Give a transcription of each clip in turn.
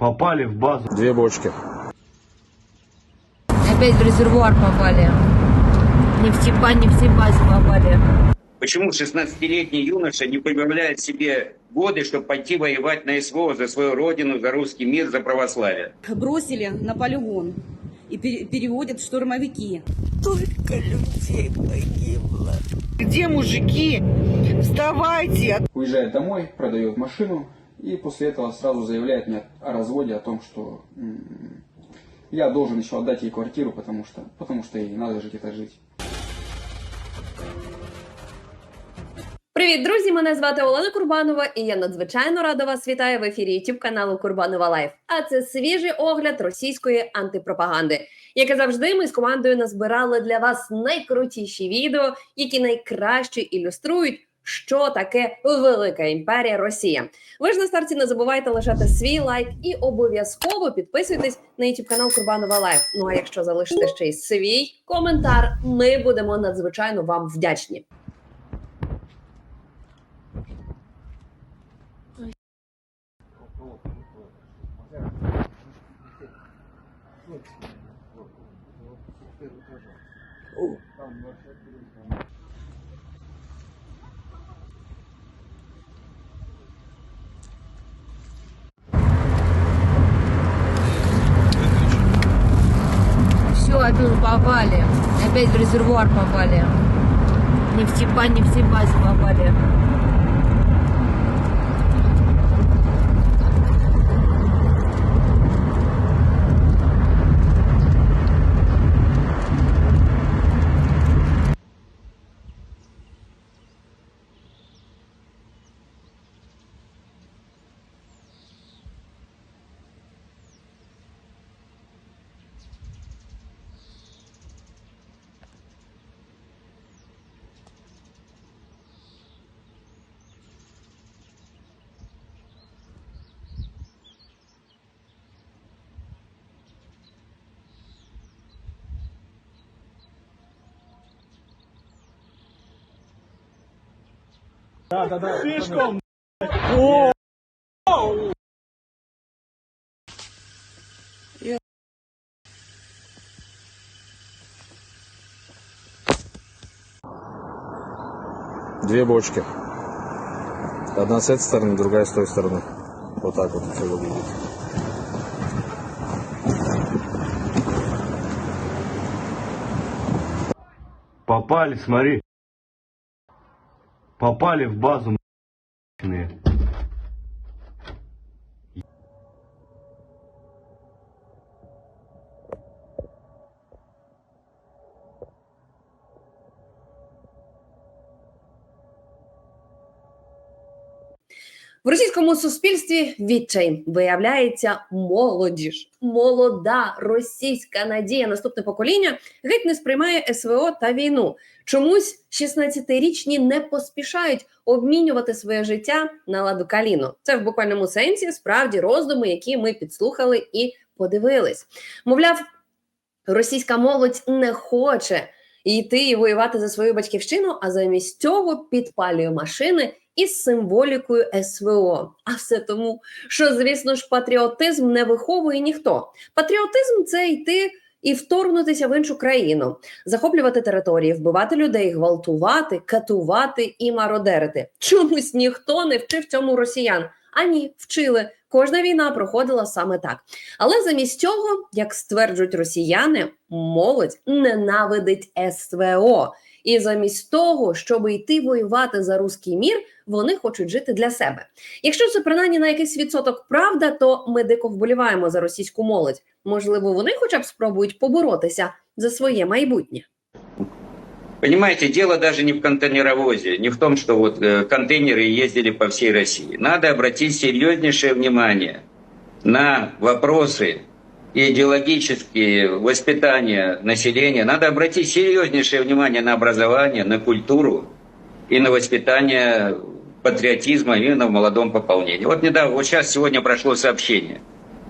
Попали в базу. Две бочки. Опять в резервуар попали. Не в не в Сибазе попали. Почему 16-летний юноша не прибавляет себе годы, чтобы пойти воевать на СВО за свою родину, за русский мир, за православие? бросили на полигон и пере- переводят в штурмовики. Где мужики? Вставайте! уезжает домой, продает машину и после этого сразу заявляет мне о разводе, о том, что я должен еще отдать ей квартиру, потому что, потому что ей надо жить это жить. Привіт, друзі! Мене звати Олена Курбанова, і я надзвичайно рада вас вітаю в ефірі YouTube каналу Курбанова Лайф. А це свіжий огляд російської антипропаганди. Як і завжди, ми з командою назбирали для вас найкрутіші відео, які найкраще ілюструють. Що таке велика імперія Росія? Ви ж на старті не забувайте лишати свій лайк і обов'язково підписуйтесь на YouTube канал Курбанова Лайф. Ну а якщо залишите ще й свій коментар, ми будемо надзвичайно вам вдячні. Опять попали. Опять в резервуар попали. Не в Типа, не в Сибазе попали. Две бочки. Одна с этой стороны, другая с той стороны. Вот так вот это выглядит. Попали, смотри. Попали в базу. В російському суспільстві відчай виявляється молодіж, молода російська надія. Наступне покоління геть не сприймає СВО та війну. Чомусь 16-річні не поспішають обмінювати своє життя на ладу каліну. Це в буквальному сенсі справді роздуми, які ми підслухали і подивились. Мовляв, російська молодь не хоче йти і воювати за свою батьківщину, а замість цього підпалює машини із символікою СВО. А все тому, що, звісно ж, патріотизм не виховує ніхто. Патріотизм це йти і вторгнутися в іншу країну, захоплювати території, вбивати людей, гвалтувати, катувати і мародерити. Чомусь ніхто не вчив цьому росіян. А ні, вчили. Кожна війна проходила саме так. Але замість цього, як стверджують росіяни, молодь ненавидить СВО. І замість того, щоб йти воювати за руський мір, вони хочуть жити для себе. Якщо це принаймні на якийсь відсоток правда, то ми дико вболіваємо за російську молодь. Можливо, вони хоча б спробують поборотися за своє майбутнє. Понимаете, дело даже не в контейнеровозе, не в том, что вот э, контейнеры ездили по всей России. Надо обратить серьезнейшее внимание на вопросы идеологические, воспитания населения. Надо обратить серьезнейшее внимание на образование, на культуру и на воспитание патриотизма именно в молодом пополнении. Вот недавно, вот сейчас сегодня прошло сообщение.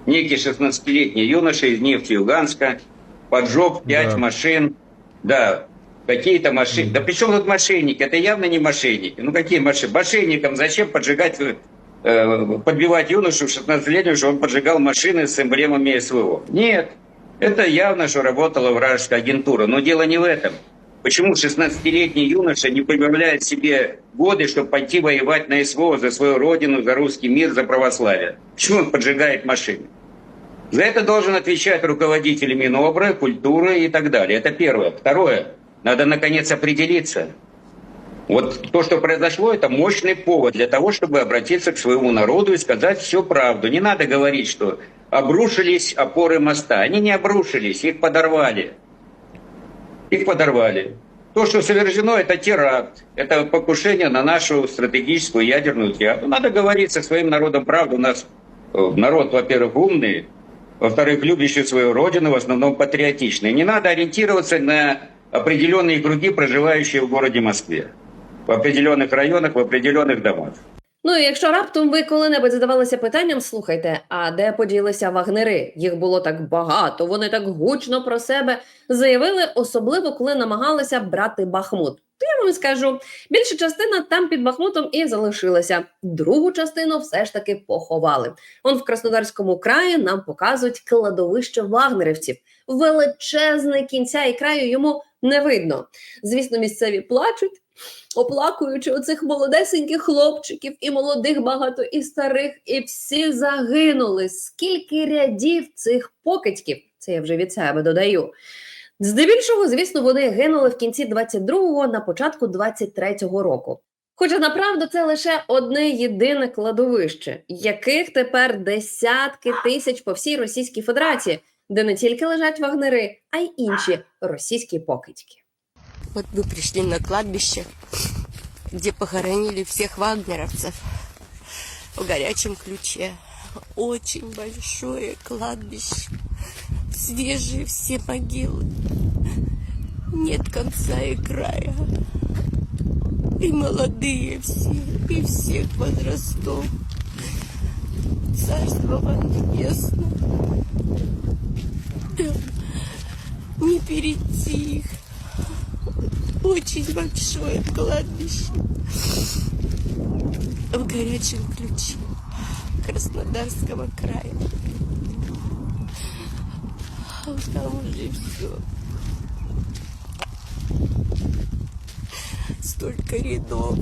Некий 16-летний юноша из Нефтьюганска поджег пять Да. машин. Да, какие-то машины. Да при чем тут мошенники? Это явно не мошенники. Ну какие мошенники? Мошенникам зачем поджигать э, подбивать юношу 16-летнего, что он поджигал машины с эмблемами СВО. Нет, это явно, что работала вражеская агентура. Но дело не в этом. Почему 16-летний юноша не прибавляет себе годы, чтобы пойти воевать на СВО за свою родину, за русский мир, за православие? Почему он поджигает машины? За это должен отвечать руководитель Минобры, культуры и так далее. Это первое. Второе. Надо, наконец, определиться. Вот то, что произошло, это мощный повод для того, чтобы обратиться к своему народу и сказать всю правду. Не надо говорить, что обрушились опоры моста. Они не обрушились, их подорвали. Их подорвали. То, что совершено, это теракт, это покушение на нашу стратегическую ядерную театру. Надо говорить со своим народом правду. У нас э, народ, во-первых, умный, во-вторых, любящий свою родину, в основном патриотичный. Не надо ориентироваться на определенные круги, проживающие в городе Москве. В определенных районах, в определенных домах. Ну і якщо раптом ви коли-небудь задавалися питанням, слухайте, а де поділися вагнери? Їх було так багато, вони так гучно про себе заявили, особливо коли намагалися брати Бахмут. То я вам скажу, більша частина там під Бахмутом і залишилася. Другу частину все ж таки поховали. Он в Краснодарському краї нам показують кладовище вагнерівців. Величезне кінця і краю йому не видно. Звісно, місцеві плачуть, оплакуючи оцих молодесеньких хлопчиків, і молодих багато, і старих, і всі загинули. Скільки рядів цих покидьків, це я вже від себе додаю. Здебільшого, звісно, вони гинули в кінці 22-го, на початку 23-го року. Хоча направду це лише одне єдине кладовище, яких тепер десятки тисяч по всій Російській Федерації, де не тільки лежать вагнери, а й інші російські покидьки. Вот мы пришли на кладбище, где похоронили всех вагнеровцев в горячем ключе. Очень большое кладбище. Свежие все могилы. Нет конца и края. И молодые все, и всех возрастов. Царство вам небесное. Не перейти их. Очень большое кладбище в горячем ключе Краснодарского края. А там уже все. Столько рядов.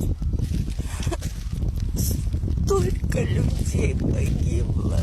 Столько людей погибло.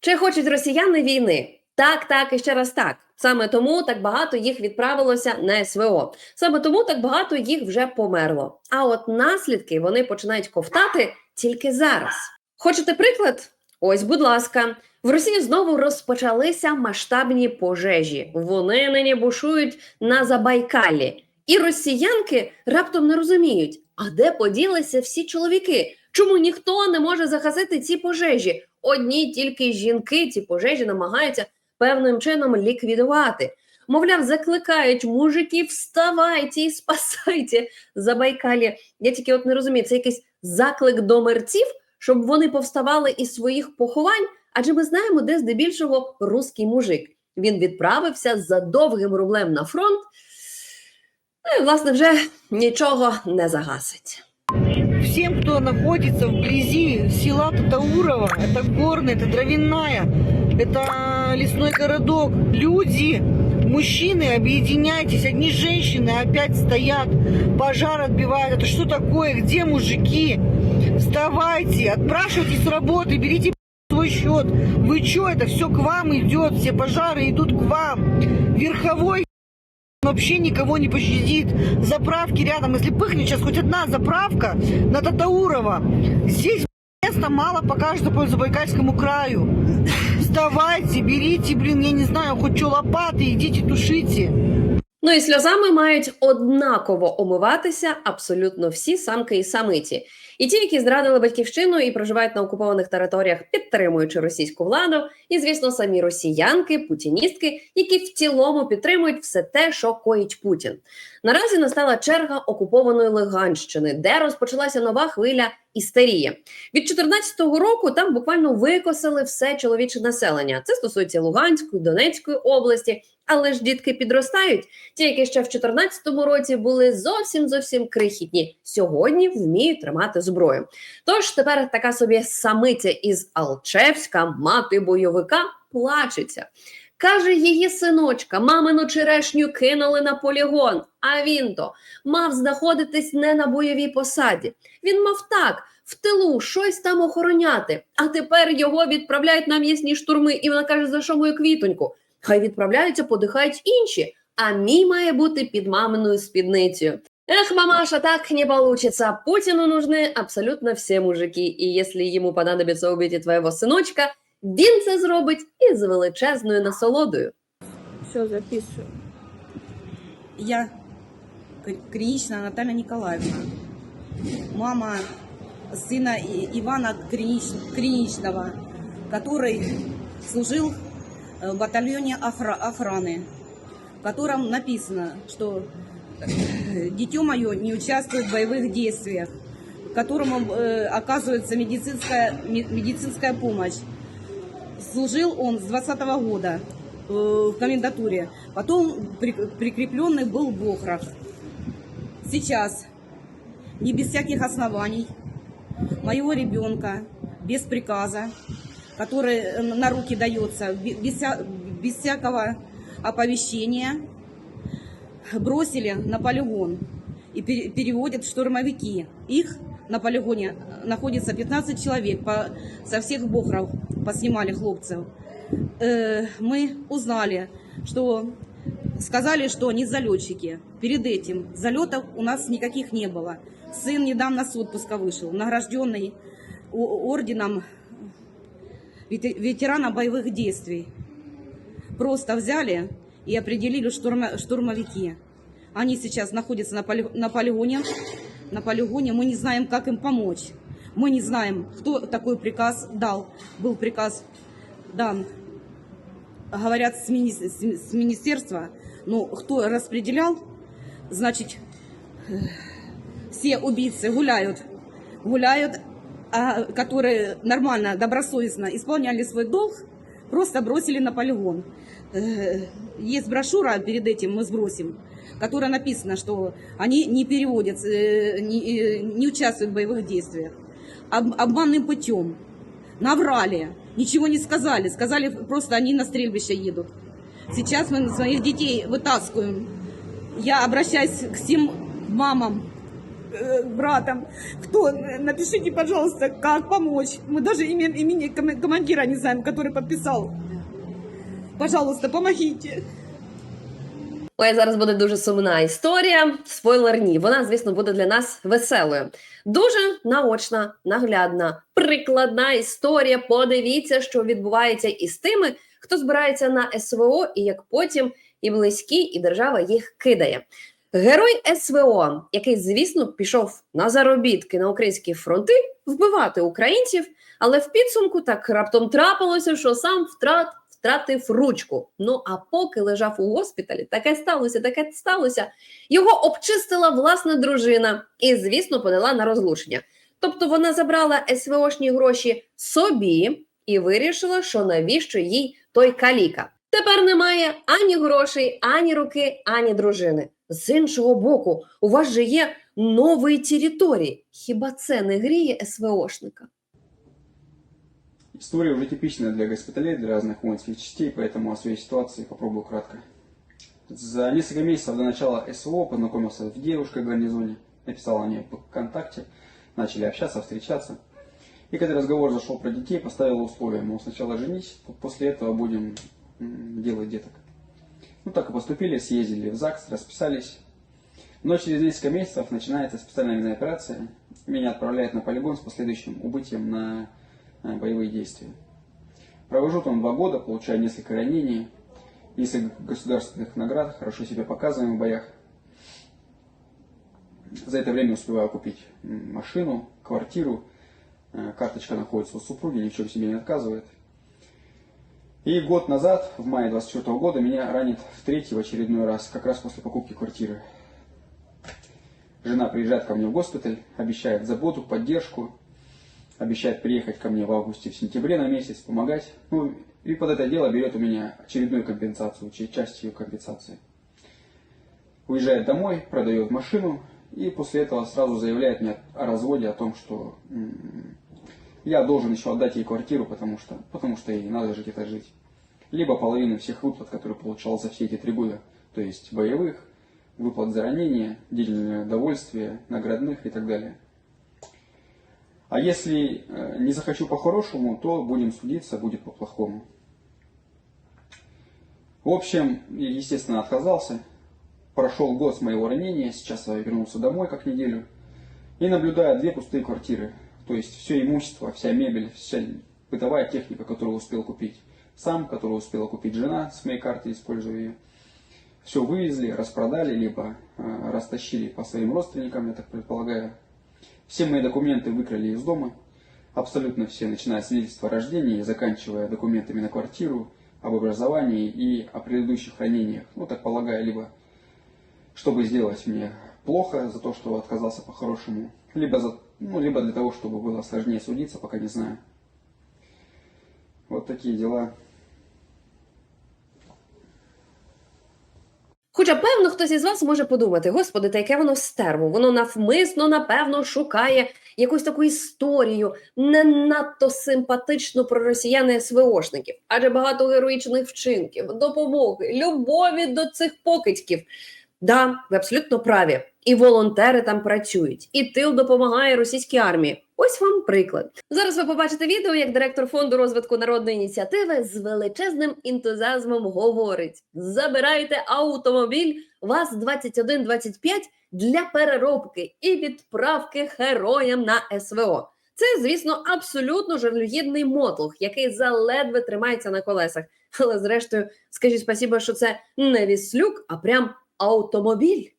Чи хочуть росіяни війни? Так, так і ще раз так. Саме тому так багато їх відправилося на СВО. Саме тому так багато їх вже померло. А от наслідки вони починають ковтати тільки зараз. Хочете приклад? Ось, будь ласка, в Росії знову розпочалися масштабні пожежі. Вони нині бушують на Забайкалі. І росіянки раптом не розуміють, а де поділися всі чоловіки? Чому ніхто не може загасити ці пожежі? Одні тільки жінки ці пожежі намагаються певним чином ліквідувати. Мовляв, закликають мужиків, вставайте і спасайте Забайкалі. Я тільки от не розумію, це якийсь заклик до мерців, щоб вони повставали із своїх поховань. Адже ми знаємо, де здебільшого руський мужик. Він відправився за довгим рублем на фронт. Ну і, власне, вже нічого не загасить. Всем, кто находится вблизи села Татаурова, это горная, это дровяная, это лесной городок, люди, мужчины, объединяйтесь, одни женщины опять стоят, пожар отбивают, это что такое, где мужики? Вставайте, отпрашивайтесь с работы, берите свой счет. Вы что, это все к вам идет, все пожары идут к вам. Верховой вообще никого не пощадит. Заправки рядом. Если пыхнет сейчас хоть одна заправка на Татаурова, здесь места мало покажется по Забайкальскому краю. Вставайте, берите, блин, я не знаю, хоть что лопаты, идите тушите. Ну і сльозами мають однаково омиватися абсолютно всі самки і самиці. І ті, які зрадили батьківщину і проживають на окупованих територіях, підтримуючи російську владу, і звісно, самі росіянки, путіністки, які в цілому підтримують все те, що коїть Путін. Наразі настала черга окупованої Луганщини, де розпочалася нова хвиля істерії. Від 2014 року там буквально викосили все чоловіче населення. Це стосується Луганської, Донецької області. Але ж дітки підростають. Ті, які ще в 2014 році були зовсім зовсім крихітні, сьогодні вміють тримати зброю. Тож тепер така собі самиця із Алчевська, мати бойовика, плачеться. Каже, її синочка, мамину черешню кинули на полігон, а він то мав знаходитись не на бойовій посаді. Він мав так в тилу щось там охороняти. А тепер його відправляють на м'ясні штурми, і вона каже, за що мою квітоньку? Хай відправляються, подихають інші. А мій має бути під маминою спідницею. Эх, мамаша, так не получится. Путину нужны абсолютно все мужики. І якщо йому понадобиться убити твоєго синочка, він це зробить із величезною насолодою. Все, записываю. Я Кр- Кринична Наталья Николаевна, мама сына И- Ивана Кринич- Криничного, который служил э, в батальоне охра- охраны, в котором написано, что э, дитё мое не участвует в боевых действиях, которому э, оказывается медицинская, ме- медицинская помощь. Служил он с 20 года э, в комендатуре. Потом при- прикрепленный был в Бохрах. Сейчас, не без всяких оснований, моего ребенка, без приказа, который на руки дается, бе- без, без всякого оповещения, бросили на полигон и пере- переводят штурмовики. Их на полигоне находится 15 человек, по, со всех бохров поснимали хлопцев. Э, мы узнали, что сказали, что они залетчики. Перед этим залетов у нас никаких не было. Сын недавно с отпуска вышел, награжденный орденом вете- ветерана боевых действий. Просто взяли и определили штурма- штурмовики. Они сейчас находятся на, поли- на полигоне. На полигоне мы не знаем, как им помочь. Мы не знаем, кто такой приказ дал. Был приказ дан, говорят, с, мини- с ми- с министерства. Но кто распределял, значит, все убийцы гуляют. Гуляют, а, которые нормально, добросовестно исполняли свой долг, просто бросили на полигон. Э, Есть брошюра, перед этим мы сбросим, которая написано, что они не переводят, э, не, э, не участвуют в боевых действиях. Об- обманным путем. Наврали, ничего не сказали, сказали просто они на стрельбище едут. Сейчас мы своих детей вытаскиваем. Я обращаюсь к всем мамам, э, братам. Кто, э, напишите, пожалуйста, как помочь. Мы даже имя, имени ком- командира не знаем, который подписал. Пожалуйста, помогите. Ой, зараз буде дуже сумна історія. Спойлер ні. Вона, звісно, буде для нас веселою. Дуже наочна, наглядна, прикладна історія. Подивіться, що відбувається із тими, хто збирається на СВО, і як потім і близькі, і держава їх кидає. Герой СВО, який, звісно, пішов на заробітки на українські фронти, вбивати українців, але в підсумку так раптом трапилося, що сам втрат втратив ручку. Ну а поки лежав у госпіталі, таке сталося, таке сталося. Його обчистила власна дружина і, звісно, подала на розлучення. Тобто вона забрала СВОшні гроші собі і вирішила, що навіщо їй той каліка. Тепер немає ані грошей, ані руки, ані дружини. З іншого боку, у вас же є нові території. Хіба це не гріє СВОшника? История уже типичная для госпиталей, для разных воинских частей, поэтому о своей ситуации попробую кратко. За несколько месяцев до начала СВО познакомился с девушкой в гарнизоне, написал о ней в ВКонтакте, начали общаться, встречаться. И когда разговор зашел про детей, поставила условия, мол, сначала женись, после этого будем м, делать деток. Ну так и поступили, съездили в ЗАГС, расписались. Но через несколько месяцев начинается специальная военная операция. Меня отправляют на полигон с последующим убытием на э, боевые действия. Провожу там два года, получаю несколько ранений, несколько государственных наград, хорошо себя показываем в боях. За это время успеваю купить машину, квартиру, Э, карточка находится у супруги, ни в чем себе не отказывает. И год назад, в мае 24 года, меня ранит в третий в очередной раз, как раз после покупки квартиры. Жена приезжает ко мне в госпиталь, обещает заботу, поддержку, обещает приехать ко мне в августе, в сентябре на месяц, помогать. Ну, и под это дело берет у меня очередную компенсацию, ча- часть ее компенсации. Уезжает домой, продает машину, и после этого сразу заявляет мне о разводе, о том, что я должен еще отдать ей квартиру, потому что, потому что ей надо же где-то жить. Либо половину всех выплат, которые получал за все эти три года, то есть боевых, выплат за ранения, длительное довольствие, наградных и так далее. А если э, не захочу по-хорошему, то будем судиться, будет по-плохому. В общем, естественно, отказался. Прошел год с моего ранения, сейчас я вернулся домой как неделю. И наблюдаю две пустые квартиры. То есть все имущество, вся мебель, вся бытовая техника, которую успел купить сам, которую успела купить жена с моей карты, используя ее. Все вывезли, распродали, либо э, растащили по своим родственникам, я так предполагаю. Все мои документы выкрали из дома. Абсолютно все, начиная с свидетельства о рождении, заканчивая документами на квартиру, об образовании и о предыдущих ранениях. Ну, так полагаю, либо чтобы сделать мне плохо за то, что отказался по-хорошему, либо, за, ну, либо для того, чтобы было сложнее судиться, пока не знаю. Вот такие дела. Хоча, певно, хтось із вас може подумати: господи, та яке воно стерво, воно навмисно, напевно, шукає якусь таку історію, не надто симпатичну про росіяни СВОшників, адже багато героїчних вчинків, допомоги, любові до цих покидьків. Да, ви абсолютно праві. І волонтери там працюють, і тил допомагає російській армії. Ось вам приклад. Зараз ви побачите відео, як директор фонду розвитку народної ініціативи з величезним ентузіазмом говорить: забирайте автомобіль ВАЗ-2125 для переробки і відправки героям на СВО. Це, звісно, абсолютно жалюгідний мотлух, який заледве тримається на колесах. Але зрештою, скажіть спасіба, що це не віслюк, а прям автомобіль.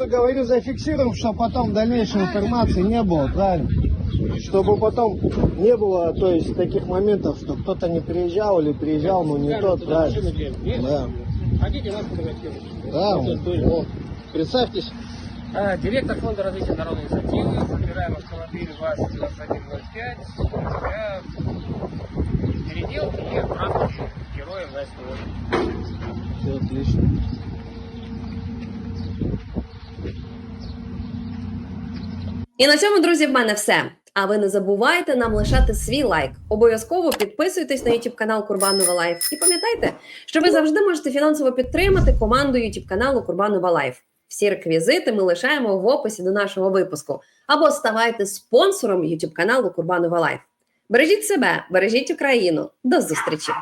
Сразу говорю, зафиксируем, чтобы потом дальнейшей информации не было, правильно? Чтобы потом не было, то есть, таких моментов, что кто-то не приезжал или приезжал, но не тот, правильно? Да. Хотите нас фотографировать? Да, Вот. Представьтесь. а, Директор фонда развития народной инициативы. Собираем автомобиль ВАЗ-2105 для переделки и отправки героев на СТО. Все отлично. І на цьому, друзі, в мене все. А ви не забувайте нам лишати свій лайк. Обов'язково підписуйтесь на YouTube канал Курбанова Лайф. І пам'ятайте, що ви завжди можете фінансово підтримати команду YouTube каналу Курбанова Лайф. Всі реквізити ми лишаємо в описі до нашого випуску. Або ставайте спонсором YouTube каналу Курбанова Лайф. Бережіть себе, бережіть Україну. До зустрічі!